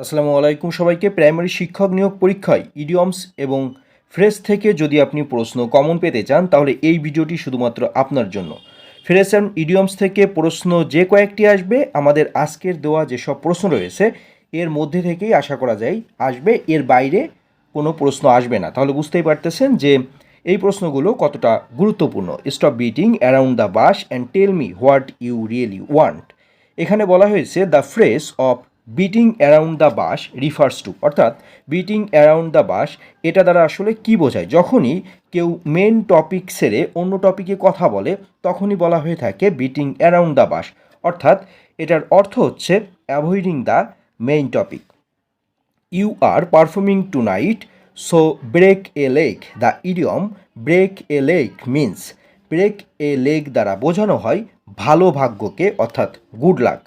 আসসালামু আলাইকুম সবাইকে। প্রাইমারি শিক্ষক নিয়োগ পরীক্ষায় ইডিয়মস এবং ফ্রেশ থেকে যদি আপনি প্রশ্ন কমন পেতে চান, তাহলে এই ভিডিওটি শুধুমাত্র আপনার জন্য। ফ্রেশ অ্যান্ড ইডিয়মস থেকে প্রশ্ন যে কয়েকটি আসবে, আমাদের আজকের দেওয়া যেসব প্রশ্ন রয়েছে, এর মধ্যে থেকেই আশা করা যায় আসবে। এর বাইরে কোনো প্রশ্ন আসবে না। তাহলে বুঝতেই পারতেছেন যে এই প্রশ্নগুলো কতটা গুরুত্বপূর্ণ। Stop beating, around the bush, and tell me what you really want. এখানে বলা হয়েছে, the phrase of beating around the bush refers to অর্থাৎ বিটিং অ্যারাউন্ড দ্য বাস এটা দ্বারা আসলে কি বোঝায়? যখনই কেউ মেন টপিক সেরে অন্য টপিকে কথা বলে, তখনই বলা হয়ে থাকে বিটিং অ্যারাউন্ড দ্য বাস অর্থাৎ এটার অর্থ হচ্ছে avoiding the main topic you are performing tonight so break a leg the idiom break a leg means break a leg দ্বারা বোঝানো হয় ভালো ভাগ্যকে, অর্থাৎ good luck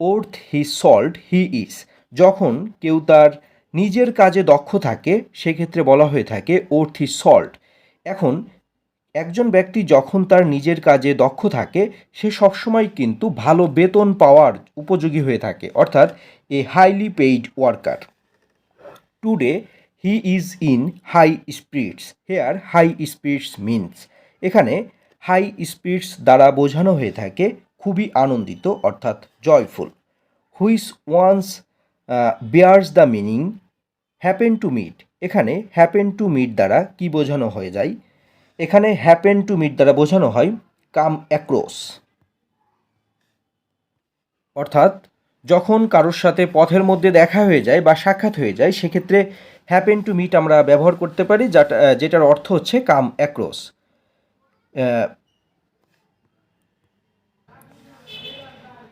worth his salt, he is. যখন কেউ তার নিজের কাজে দক্ষ থাকে, সেক্ষেত্রে বলা হয়ে থাকে ওর্থ হি সল্ট। এখন, একজন ব্যক্তি যখন তার নিজের কাজে দক্ষ থাকে, সে সবসময় কিন্তু ভালো বেতন পাওয়ার উপযোগী হয়ে থাকে, অর্থাৎ a highly paid worker. Today, he is in high spirits here high spirits means. এখানে হাই স্পিরিটস দ্বারা বোঝানো হয়ে থাকে খুবই আনন্দিত, অর্থাৎ joyful whose once bears the meaning happen to meet এখানে হ্যাপেন টু মিট দ্বারা কি বোঝানো হয়ে যায়? এখানে হ্যাপেন টু মিট দ্বারা বোঝানো হয় কাম অ্যাক্রোস অর্থাৎ যখন কারোর সাথে পথের মধ্যে দেখা হয়ে যায় বা সাক্ষাৎ হয়ে যায়, সেক্ষেত্রে হ্যাপেন টু মিট আমরা ব্যবহার করতে পারি, যাটা, যেটার অর্থ হচ্ছে come across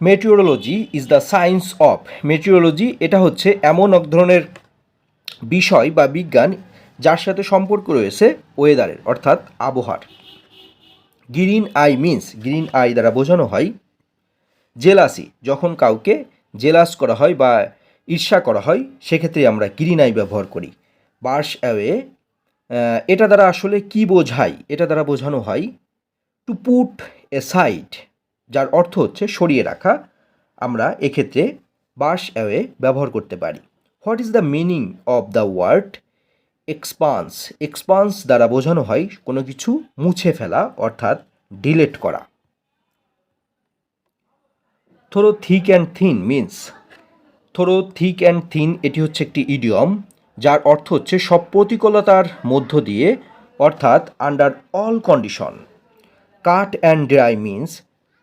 meteorology is the science of meteorology এটা হচ্ছে এমন এক ধরনের বিষয় বা বিজ্ঞান যার সাথে সম্পর্ক রয়েছে ওয়েদারের অর্থাৎ আবহাওয়ার। Green eye means green eye দ্বারা বোঝানো হয় জেলাসি যখন কাউকে জেলাস করা হয় বা ঈর্ষা করা হয়, সেক্ষেত্রে আমরা গ্রিন আই ব্যবহার করি। বার্স অ্যাওয়ে এটা দ্বারা আসলে কি বোঝায়? এটা দ্বারা বোঝানো হয় টু পুট এ সাইড যার অর্থ হচ্ছে সরিয়ে রাখা, আমরা এক্ষেত্রে বার্স অ্যাওয়ে ব্যবহার করতে পারি। What is the meaning of the word expanse expanse দ্বারা বোঝানো হয় কোনো কিছু মুছে ফেলা, অর্থাৎ ডিলেট করা। Through thick and thin means through thick and thin এটি হচ্ছে একটি ইডিয়ম যার অর্থ হচ্ছে সব প্রতিকূলতার মধ্য দিয়ে, অর্থাৎ under all condition cut and dry means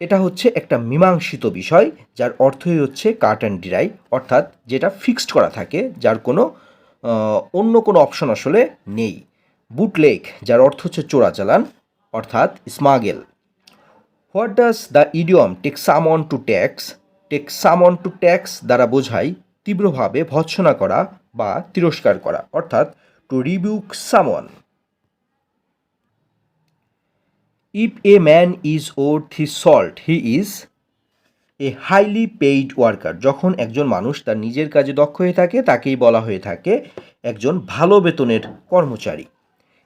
এটা হচ্ছে একটা মীমাংসিত বিষয়, যার অর্থই হচ্ছে কাট অ্যান্ড ডিরাই অর্থাৎ যেটা ফিক্সড করা থাকে, যার কোনো অন্য কোনো অপশন আসলে নেই। বুটলেক যার অর্থ হচ্ছে চোরাচালান অর্থাৎ smuggle what does the idiom take someone to tax take someone to tax দ্বারা বোঝায় তীব্রভাবে ভৎসনা করা বা তিরস্কার করা, অর্থাৎ to rebuke someone if a man is worth his salt he is a highly paid worker যখন একজন মানুষ তার নিজের কাজে দক্ষ হয়ে থাকে, তাকেই বলা হয়ে থাকে একজন ভালো বেতনের কর্মচারী।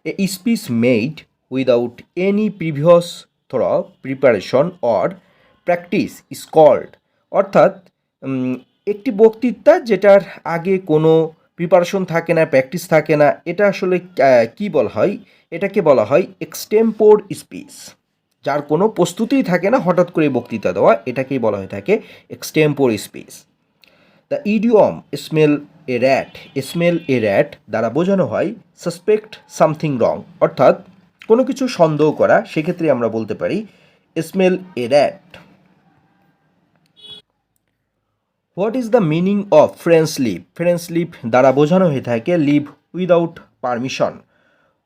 A speech made without any previous thought preparation or practice is called অর্থাৎ একটি বক্তৃতা যেটার আগে কোনো প্রিপারেশন থাকে না প্র্যাকটিস থাকে না, এটা আসলে কি বলা হয়? এটাকে বলা হয় এক্সটেম্পোর স্পিচ যার কোনো প্রস্তুতিই থাকে না, হঠাৎ করে বক্তৃতা দেওয়া, এটাকেই বলা হয়ে থাকে extempore speech the idiom smell a rat smell a rat দ্বারা বোঝানো হয় সাসপেক্ট সামথিং রং অর্থাৎ কোনো কিছু সন্দেহ করা, সেক্ষেত্রে আমরা বলতে পারি smell a rat what is the meaning of French leave French leave দ্বারা বোঝানো হয়ে থাকে লিভ উইদাউট পারমিশন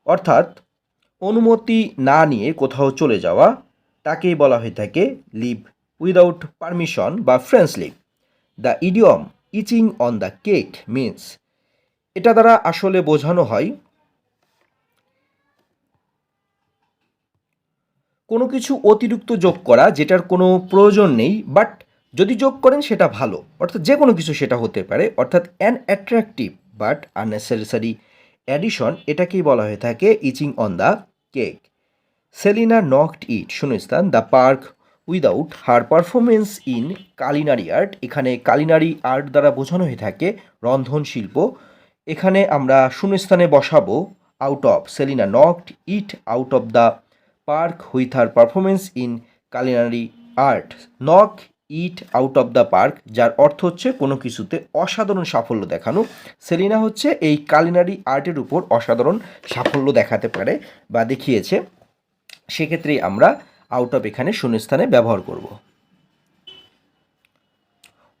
অর্থাৎ অনুমতি না নিয়ে কোথাও চলে যাওয়া, তাকেই বলা হয়ে থাকে লিভ উইদাউট পারমিশন বা French leave. The idiom icing on the cake means. এটা দ্বারা আসলে বোঝানো হয়, কোনো কিছু অতিরিক্ত যোগ করা যেটার কোনো প্রয়োজন নেই, বাট যদি যোগ করেন সেটা ভালো। অর্থাৎ যে কোনো কিছু সেটা হতে পারে। অর্থাৎ an attractive but unnecessary addition এটাকেই বলা হয়ে থাকে icing on the cake. Selina knocked it, শুনিস্তান, the park without her performance in culinary art. এখানে কালিনারি আর্ট দ্বারা বোঝানো হয়ে থাকে রন্ধন শিল্প। এখানে আমরা শূন্যস্থানে বসাবো out of Selina knocked it out of the park with her performance in culinary art. Knock it out of the park যার অর্থ হচ্ছে কোনো কিছুতে অসাধারণ সাফল্য দেখানো। সেলিনা হচ্ছে এই কালিনারি আর্টের উপর অসাধারণ সাফল্য দেখাতে পারে বা দেখিয়েছে। সেক্ষেত্রেই আমরা আউট অফ এখানে শূন্যস্থানে ব্যবহার করব।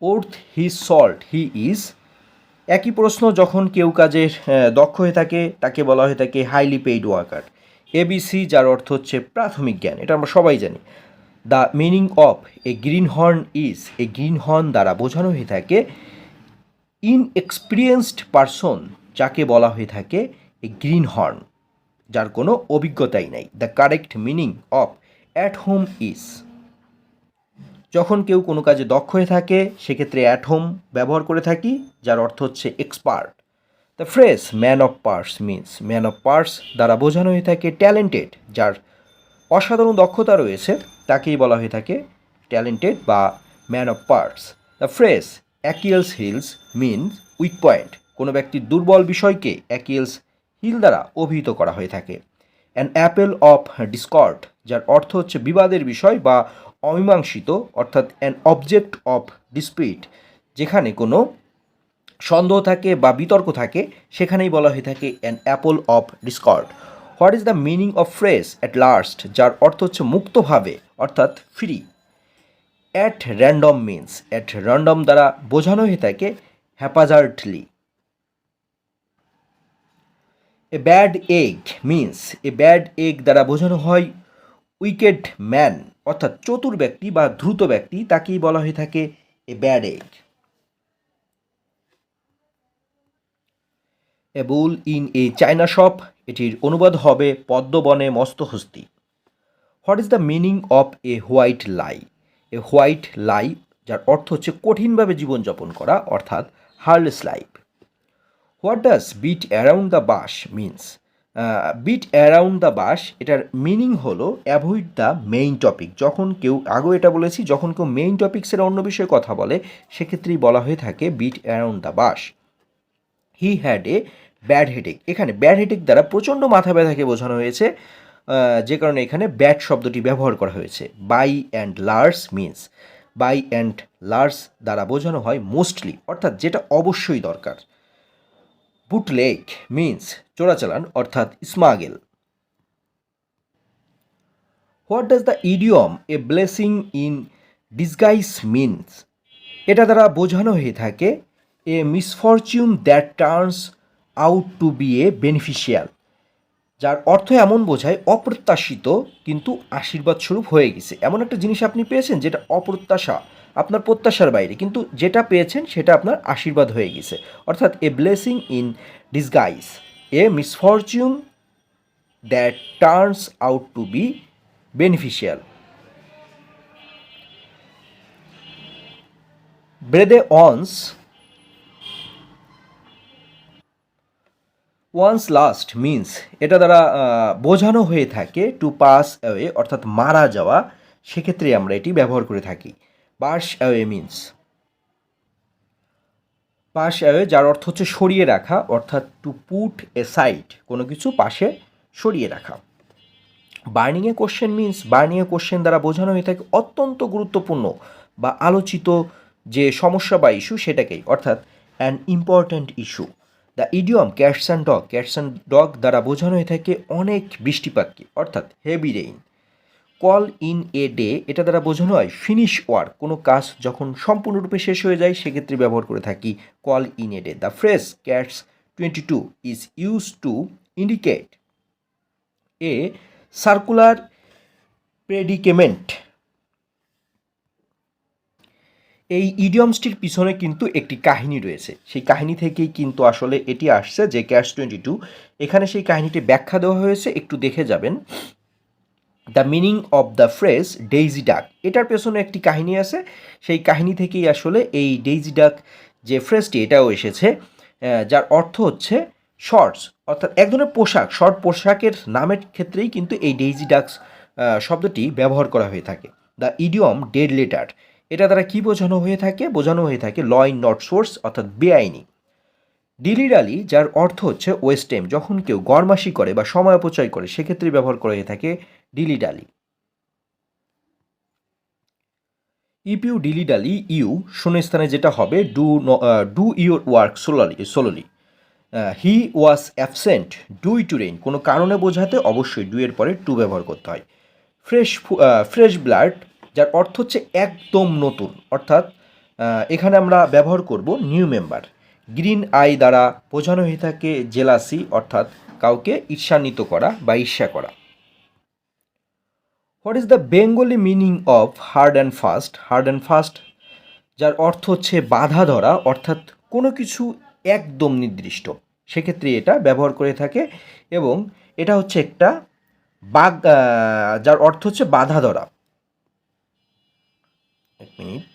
Worth his salt he is একই প্রশ্ন, যখন কেউ কাজের দক্ষ হয়ে থাকে, তাকে বলা হয়ে থাকে হাইলি পেইড ওয়ার্কার এবিসি যার অর্থ হচ্ছে প্রাথমিক জ্ঞান, এটা আমরা সবাই জানি। The meaning of a green horn is a green horn দ্বারা বোঝানো হয়ে থাকে ইনএক্সপিরিয়েন্সড পারসন যাকে বলা হয়ে থাকে এ গ্রিন হর্ন যার কোনো অভিজ্ঞতাই নাই। The correct meaning of at home is যখন কেউ কোনো কাজে দক্ষ হয়ে থাকে, সেক্ষেত্রে অ্যাট হোম ব্যবহার করে থাকি, যার অর্থ হচ্ছে expert the phrase man of parts means man of parts দ্বারা বোঝানো হয়ে থাকে ট্যালেন্টেড যার অসাধারণ দক্ষতা রয়েছে তাকেই বলা হয়ে থাকে ট্যালেন্টেড বা man of parts the phrase Achilles heels means weak point কোনো ব্যক্তির দুর্বল বিষয়কে অ্যাকিয়েলস হিল দ্বারা অভিহিত করা হয়ে থাকে। অ্যান অ্যাপেল অফ ডিসকর্ড যার অর্থ হচ্ছে বিবাদের বিষয় বা অমীমাংসিত, অর্থাৎ অ্যান অবজেক্ট অফ ডিসপিট যেখানে কোনো সন্দেহ থাকে বা বিতর্ক থাকে, সেখানেই বলা হয়ে থাকে an apple of discord what is the meaning of phrase at large যার অর্থ হচ্ছে মুক্তভাবে, অর্থাৎ free at random means at random দ্বারা বোঝানো হয়ে থাকে haphazardly a bad egg means a bad egg দ্বারা বোঝানো হয় উইকেড ম্যান অর্থাৎ চতুর ব্যক্তি বা দ্রুত ব্যক্তি, তাকেই বলা হয়ে থাকে a bad egg a bull in a china shop এটির অনুবাদ হবে পদ্মবনে মস্তহস্তি। What is the meaning of a white lie a white lie যার অর্থ হচ্ছে কঠিনভাবে জীবনযাপন করা, অর্থাৎ heartless life what does beat around the bush means beat around the bush এটার মিনিং হলো অ্যাভয়েড দ্য মেইন টপিক যখন কেউ, আগেও এটা বলেছি, যখন কেউ মেইন টপিক্সের অন্য বিষয়ে কথা বলে, সেক্ষেত্রেই বলা হয়ে থাকে beat around the bush he had a bad headache এখানে ব্যাড হেডেক দ্বারা প্রচণ্ড মাথা ব্যথাকে বোঝানো হয়েছে যে কারণে এখানে ব্যাড শব্দটি ব্যবহার করা হয়েছে। By and large means by and large দ্বারা বোঝানো হয় মোস্টলি অর্থাৎ যেটা অবশ্যই দরকার। বুটলেক মিন্স চোরাচালান, অর্থাৎ smuggle what does the idiom a blessing in disguise means এটা দ্বারা বোঝানো হয়ে থাকে a misfortune that turns out to be a beneficial যার অর্থ এমন বোঝায় অপ্রত্যাশিত কিন্তু আশীর্বাদ স্বরূপ হয়ে গেছে। এমন একটা জিনিস আপনি পেয়েছেন যেটা অপ্রত্যাশা, আপনার প্রত্যাশার বাইরে, কিন্তু যেটা পেয়েছেন সেটা আপনার আশীর্বাদ হয়ে গেছে। অর্থাৎ a blessing in disguise a misfortune that turns out to be beneficial breathe one's one's last means এটা দ্বারা বোঝানো হয়ে থাকে টু পাস অ্যাওয়ে অর্থাৎ মারা যাওয়া, সেক্ষেত্রে আমরা এটি ব্যবহার করে থাকি। Pass away means pass away যার অর্থ হচ্ছে সরিয়ে রাখা, অর্থাৎ টু পুট এ সাইড কোনো কিছু পাশে সরিয়ে রাখা। Burning a question means burning a question দ্বারা বোঝানো হয়ে থাকে অত্যন্ত গুরুত্বপূর্ণ বা আলোচিত যে সমস্যা বা ইস্যু সেটাকেই, অর্থাৎ an important issue the idiom cats and dog cats and dog দ্বারা বোঝানো হয়ে থাকে অনেক বৃষ্টিপাতকে অর্থাৎ heavy rain call in a day এটা দ্বারা বোঝানো হয় ফিনিশ ওয়ার্ক কোনো কাজ যখন সম্পূর্ণরূপে শেষ হয়ে যায়, সেক্ষেত্রে ব্যবহার করে থাকি call in a day the phrase catch twenty two is use to indicate a circular predicament এই ইডিয়মসটির পিছনে কিন্তু একটি কাহিনী রয়েছে। সেই কাহিনী থেকেই কিন্তু আসলে এটি আসছে যে ক্যাশ টোয়েন্টি টু এখানে সেই কাহিনীটি ব্যাখ্যা দেওয়া হয়েছে, একটু দেখে যাবেন। The meaning of the phrase daisy duck এটার পেছনে একটি কাহিনী আছে। সেই কাহিনী থেকেই আসলে এই ডেইজি ডাক যে ফ্রেজটি এটাও এসেছে যার অর্থ হচ্ছে শর্টস অর্থাৎ এক ধরনের পোশাক। শর্ট পোশাকের নামের ক্ষেত্রেই কিন্তু এই ডেইজি ডাকস শব্দটি ব্যবহার করা হয়ে থাকে। দ্য ইডিয়ম ডেড লেটার এটা দ্বারা কি বোঝানো হয়ে থাকে? বোঝানো হয়ে থাকে ল ইন নট সোর্স, অর্থাৎ বেআইনি। ডিলিডালি যার অর্থ হচ্ছে ওয়েস্ট টাইম যখন কেউ গরমাসি করে বা সময় অপচয় করে, সেক্ষেত্রে ব্যবহার করা হয়ে থাকে ডিলিডালি ইপিউ ডিলিডালি ইউ শূন্য স্থানে যেটা হবে, do do your work solely, solely. He was absent, due to rain. কোনো কারণে বোঝাতে অবশ্যই ডু এর পরে টু ব্যবহার করতে হয়। ফ্রেশ ফ্রেশ ব্লাড যার অর্থ হচ্ছে একদম নতুন। অর্থাৎ এখানে আমরা ব্যবহার করব নিউ মেম্বার গ্রিন আই দ্বারা বোঝানো হয়ে থাকে জেলাসি, অর্থাৎ কাউকে ঈর্ষান্বিত করা বা ঈর্ষা করা। What is the Bengali meaning of hard and fast hard and fast যার অর্থ হচ্ছে বাধা ধরা, অর্থাৎ কোনো কিছু একদম নির্দিষ্ট। সেক্ষেত্রে এটা ব্যবহার করে থাকে এবং এটা হচ্ছে একটা বাগ যার অর্থ হচ্ছে বাধা ধরা। Minute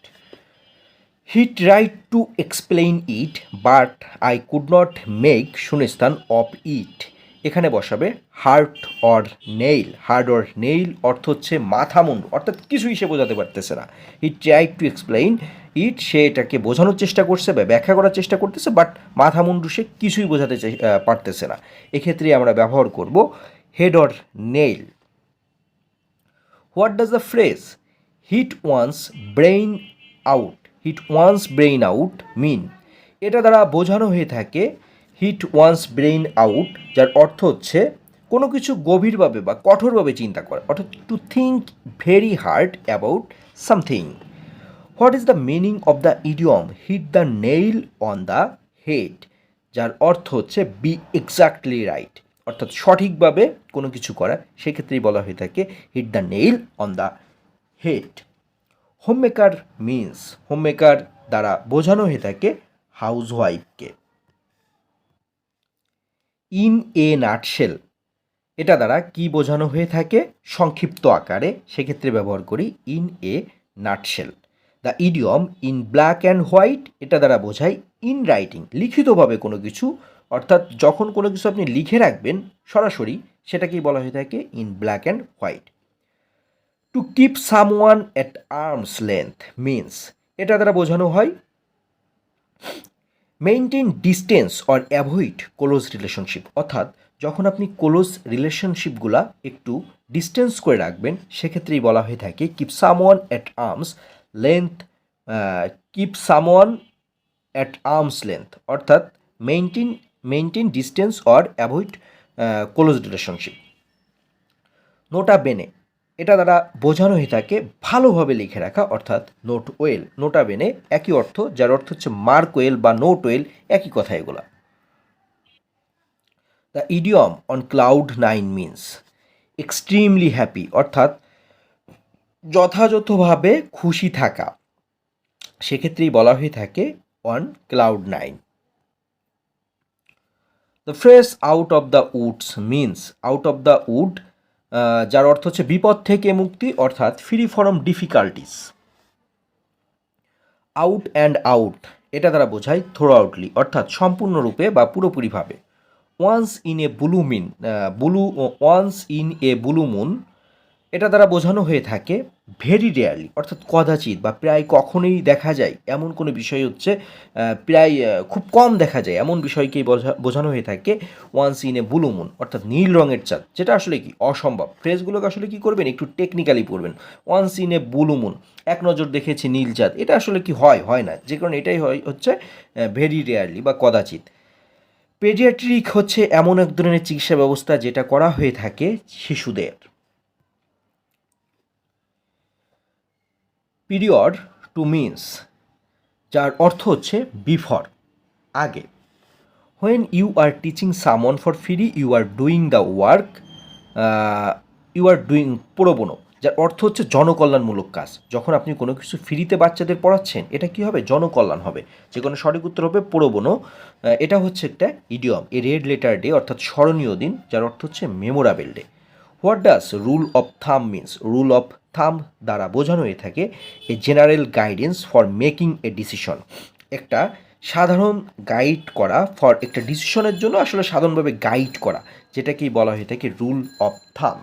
he tried to explain it but I could not make শূন্যস্থান অফ ইট এখানে বসাবে head or tail head or tail অর্থ হচ্ছে মাথা মুন্ডু, অর্থাৎ কিছুই সে বোঝাতে পারতেছে না। He tried to explain it সে এটাকে বোঝানোর চেষ্টা করছে বা ব্যাখ্যা করার চেষ্টা করতেছে বাট মাথা মুন্ডু সে কিছুই বোঝাতে পারতেছে না। এক্ষেত্রে আমরা ব্যবহার করব head or tail what does the phrase hit one's brain out hit one's brain out mean এটা দ্বারা বোঝানো হয়ে থাকে হিট ওয়ান্স ব্রেইন আউট যার অর্থ হচ্ছে কোনো কিছু গভীরভাবে বা কঠোরভাবে চিন্তা করা। অর্থাৎ to think very hard about something what is the meaning of the idiom hit the nail on the head যার অর্থ হচ্ছে বি এক্স্যাক্টলি রাইট অর্থাৎ সঠিকভাবে কোনো কিছু করা, সেক্ষেত্রেই বলা হয়ে থাকে hit the nail on the head homemaker means homemaker দ্বারা বোঝানো হয়ে থাকে হাউস ওয়াইফকে ইন এ নাটশেল এটা দ্বারা কি বোঝানো হয়ে থাকে? সংক্ষিপ্ত আকারে, সেক্ষেত্রে ব্যবহার করি in a nutshell the idiom in black and white এটা দ্বারা বোঝায় ইন রাইটিং লিখিতভাবে কোনো কিছু। অর্থাৎ যখন কোনো কিছু আপনি লিখে রাখবেন, সরাসরি সেটাকেই বলা হয়ে থাকে in black and white to keep someone at arm's length means এটা দ্বারা বোঝানো হয় maintain distance or avoid close relationship অর্থাৎ, যখন আপনি ক্লোজ রিলেশনশিপগুলা একটু ডিস্টেন্স করে রাখবেন, সেক্ষেত্রেই বলা হয়ে থাকে keep someone at arm's length keep someone at arm's length অর্থাৎ maintain maintain distance or avoid close relationship nota bene এটা দ্বারা বোঝানো হয়ে থাকে ভালোভাবে লিখে রাখা, অর্থাৎ নোট ওয়েল নোটা বেনে একই অর্থ, যার অর্থ হচ্ছে মার্ক ওয়েল বা নোট ওয়েল, একই কথা এগুলা। The idiom on cloud nine means, extremely happy, অর্থাৎ যথাযথভাবে খুশি থাকা। সেক্ষেত্রেই বলা হয়ে থাকে on cloud nine. The phrase out of the woods means, out of the wood যার অর্থ হচ্ছে বিপদ থেকে মুক্তি, অর্থাৎ free from difficulties out and out এটা দ্বারা বোঝায় থ্রো আউটলি অর্থাৎ সম্পূর্ণরূপে বা পুরোপুরিভাবে। Once in a blue moon blue once in a blue moon এটা দ্বারা বোঝানো হয়ে থাকে ভেরি রেয়ারলি অর্থাৎ কদাচিৎ বা প্রায় কখনোই দেখা যায়। এমন কোনো বিষয় হচ্ছে প্রায় খুব কম দেখা যায়। এমন বিষয়কেই বোঝা- বোঝানো হয়ে থাকে once in a blue moon অর্থাৎ নীল রঙের চাঁদ। যেটা আসলে কি? অসম্ভব। ফ্রেজগুলোকে আসলে কি করবেন? একটু টেকনিক্যালি পড়বেন। Once in a blue moon এক নজর দেখেছি নীল চাঁদ। এটা আসলে কি হয়? হয় না। যে কারণে এটাই হয়, হচ্ছে ভেরি রেয়ারলি বা কদাচিৎ। পেডিয়াট্রিক হচ্ছে এমন এক ধরনের চিকিৎসা ব্যবস্থা যেটা করা হয়ে থাকে শিশুদের। পিরিয়ড টু মিন্স, যার অর্থ হচ্ছে বিফর, আগে। When you are teaching someone for free you are doing the work you are doing pro bono যার অর্থ হচ্ছে জনকল্যাণমূলক কাজ। যখন আপনি কোনো কিছু ফ্রিতে বাচ্চাদের পড়াচ্ছেন, এটা কি হবে? জনকল্যাণ হবে। যে কোনো সঠিক উত্তর হবে প্রোবনো এটা হচ্ছে একটা idiom a red letter day অর্থাৎ স্মরণীয় দিন, যার অর্থ হচ্ছে memorable day what does rule of thumb means rule of thumb দ্বারা বোঝানো হয়ে থাকে a general guidance for making a decision. একটা সাধারণ গাইড করা ফর একটা ডিসিশনের জন্য আসলে সাধারণভাবে গাইড করা, যেটাকেই বলা হয়ে থাকে rule of thumb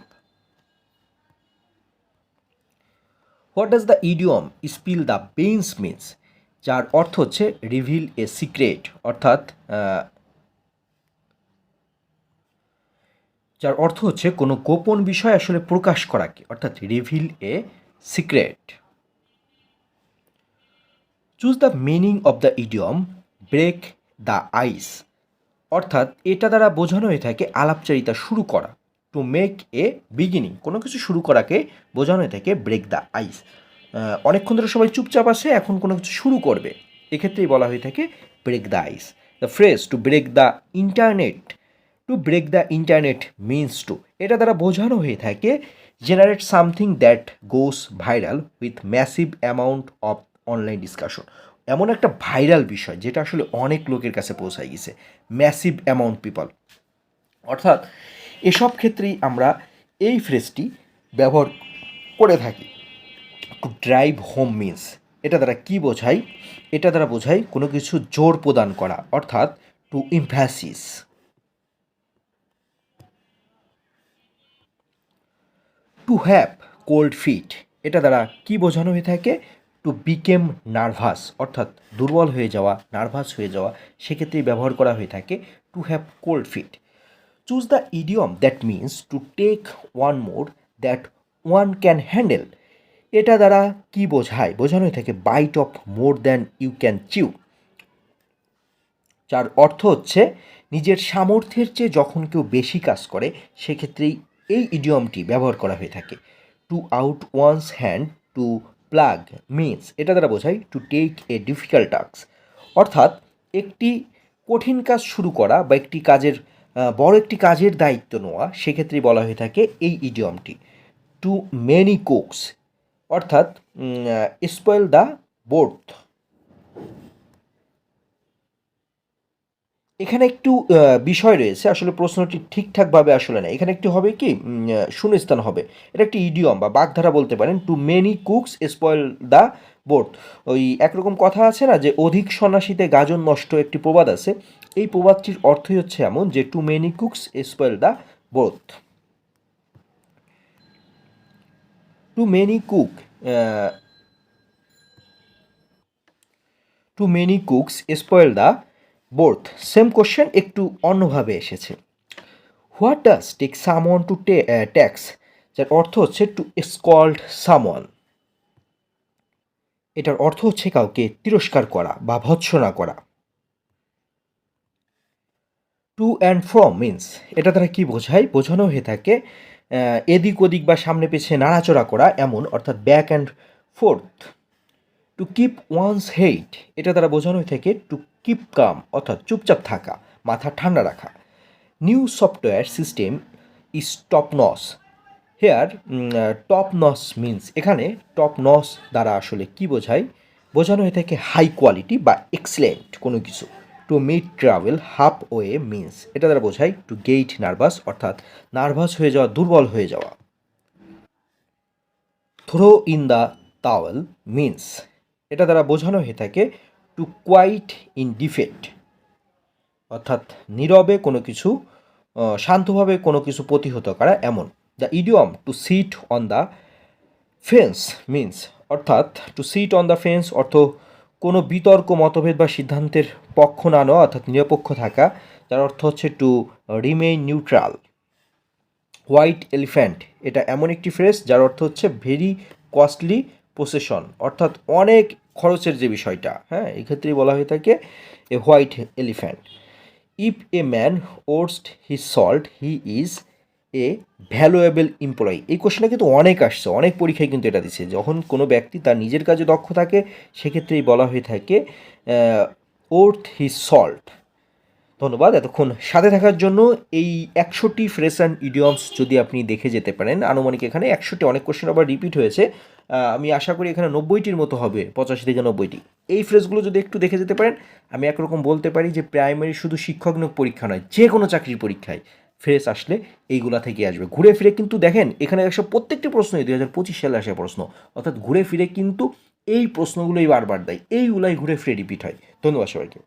what does the idiom spill the beans means, যার অর্থ হচ্ছে রিভিল এ সিক্রেট, অর্থাৎ যার অর্থ হচ্ছে কোনো গোপন বিষয় আসলে প্রকাশ করাকে, অর্থাৎ reveal a secret choose the meaning of the idiom break the ice অর্থাৎ এটা দ্বারা বোঝানো হয়ে থাকে আলাপচারিতা শুরু করা টু মেক এ বিগিনিং কোনো কিছু শুরু করাকে বোঝানো হয়ে থাকে ব্রেক দ্য আইস অনেকক্ষণ ধরে সবাই চুপচাপ আসে এখন কোনো কিছু শুরু করবে। এক্ষেত্রেই বলা হয়ে থাকে break the ice the phrase to break the internet to break the internet means to এটা দ্বারা বোঝানো হয়ে থাকে generate something that goes viral with massive amount of online discussion এমন একটা ভাইরাল বিষয় যেটা আসলে অনেক লোকের কাছে পৌঁছায় গেছে ম্যাসিভ অ্যামাউন্ট পিপল অর্থাৎ এসব ক্ষেত্রেই আমরা এই ফ্রেজটি ব্যবহার করে থাকি। টু ড্রাইভ হোম মিন্স এটা দ্বারা কি বোঝায়? এটা দ্বারা বোঝায় কোনো কিছু জোর প্রদান করা, অর্থাৎ to emphasis to have cold feet এটা দ্বারা কি বোঝানো হয়ে থাকে? টু বিকেম নার্ভাস অর্থাৎ দুর্বল হয়ে যাওয়া নার্ভাস হয়ে যাওয়া, সেক্ষেত্রে ব্যবহার করা হয়ে থাকে to have cold feet choose the idiom that means to take one more that one can handle এটা দ্বারা কি বোঝায়? বোঝানো হয়ে থাকে bite off more than you can chew যার অর্থ হচ্ছে, নিজের সামর্থ্যের চেয়ে যখন কেউ বেশি কাজ করে, সেক্ষেত্রেই এই ইডিয়মটি ব্যবহার করা হয়ে থাকে। To put one's hand to plough means এটা দ্বারা বোঝায় to take a difficult task অর্থাৎ, একটি কঠিন কাজ শুরু করা বা একটি কাজের বড় একটি কাজের দায়িত্ব নেওয়া, সেক্ষেত্রে বলা হয়ে থাকে এই ইডিয়মটি টু মেনি কোকস অর্থাৎ স্পয়েল দ্য বোর্থ এখানে একটু বিষয় রয়েছে। আসলে প্রশ্নটি ঠিকঠাকভাবে আসলে না। এখানে একটু হবে কি শূন্যস্থান হবে। এটা একটি ইডিয়ম বা বাগধারা বলতে পারেন। Too many cooks spoil the broth ওই একরকম কথা আছে না যে, অধিক সন্ন্যাসীতে গাজন নষ্ট একটি প্রবাদ আছে। এই প্রবাদটির অর্থই হচ্ছে এমন যে too many cooks spoil the broth too many cook too many cooks spoil the broth same question একটু অন্যভাবে এসেছে। What does take someone to tax যার অর্থ হচ্ছে টু স্কল্ড সামওয়ান এটার অর্থ হচ্ছে কাউকে তিরস্কার করা বা ভৎসনা করা। টু অ্যান্ড ফ্রম মিন্স এটা দ্বারা কি বোঝায়? বোঝানো হয়ে থাকে এদিক ওদিক বা সামনে পেছনে নাড়াচড়া করা, এমন, অর্থাৎ back and forth to keep one's head এটা দ্বারা বোঝানো হয়ে থাকে টু কিপ কাম অর্থাৎ চুপচাপ থাকা, মাথা ঠান্ডা রাখা। New software system is top notch here top notch means এখানে টপ নস দ্বারা আসলে কি বোঝায়? বোঝানো হয়ে থাকে হাই কোয়ালিটি বা এক্সেলেন্ট কোনো কিছু। To meet travel half way means এটা দ্বারা বোঝায় টু গেইট নার্ভাস অর্থাৎ নার্ভাস হয়ে যাওয়া, দুর্বল হয়ে যাওয়া। Throw in the towel means এটা দ্বারা বোঝানো হয়ে থাকে টু কোয়াইট ইন ডিফেক্ট অর্থাৎ নীরবে কোনো কিছু শান্তভাবে কোনো কিছু প্রতিহত করা এমন। The idiom to sit on the fence means অর্থাৎ to sit on the fence অর্থ কোনো বিতর্ক, মতভেদ বা সিদ্ধান্তের পক্ষ না নেওয়া, অর্থাৎ নিরপেক্ষ থাকা, যার অর্থ হচ্ছে to remain neutral white elephant এটা এমন একটি ফ্রেজ যার অর্থ হচ্ছে ভেরি কস্টলি পোসেশন অর্থাৎ অনেক খরচের যে বিষয়টা হ্যাঁ এক্ষেত্রেই বলা হয়ে থাকে a white elephant if a man worst he salt he is a valuable employee এই কোশ্চেনটা কিন্তু অনেক আসছে, অনেক পরীক্ষায় কিন্তু এটা দিচ্ছে। যখন কোনো ব্যক্তি তার নিজের কাজে দক্ষ থাকে, সেক্ষেত্রেই বলা হয়ে থাকে ওর্থ হি সল্ট ধন্যবাদ এতক্ষণ সাথে থাকার জন্য। এই একশোটি ফ্রেশ অ্যান্ড ইডিয়মস যদি আপনি দেখে যেতে পারেন, আনুমানিক এখানে একশোটি, অনেক কোশ্চেন আবার রিপিট হয়েছে। আমি আশা করি এখানে নব্বইটির মতো হবে, পঁচাশি থেকে নব্বইটি। এই ফ্রেজগুলো যদি একটু দেখে যেতে পারেন, আমি একরকম বলতে পারি যে প্রাইমারি শুধু শিক্ষক নিয়োগ পরীক্ষা নয়, যে কোনো চাকরির পরীক্ষায় ফ্রেশ আসলে এইগুলা থেকে আসবে। ঘুরে ফিরে কিন্তু দেখেন, এখানে একশো প্রত্যেকটি প্রশ্নই দুই হাজার পঁচিশ সালে আসা প্রশ্ন, অর্থাৎ ঘুরে ফিরে কিন্তু এই প্রশ্নগুলোই বারবার দেয়, এইগুলাই ঘুরে ফিরে রিপিট হয়। ধন্যবাদ সবাইকে।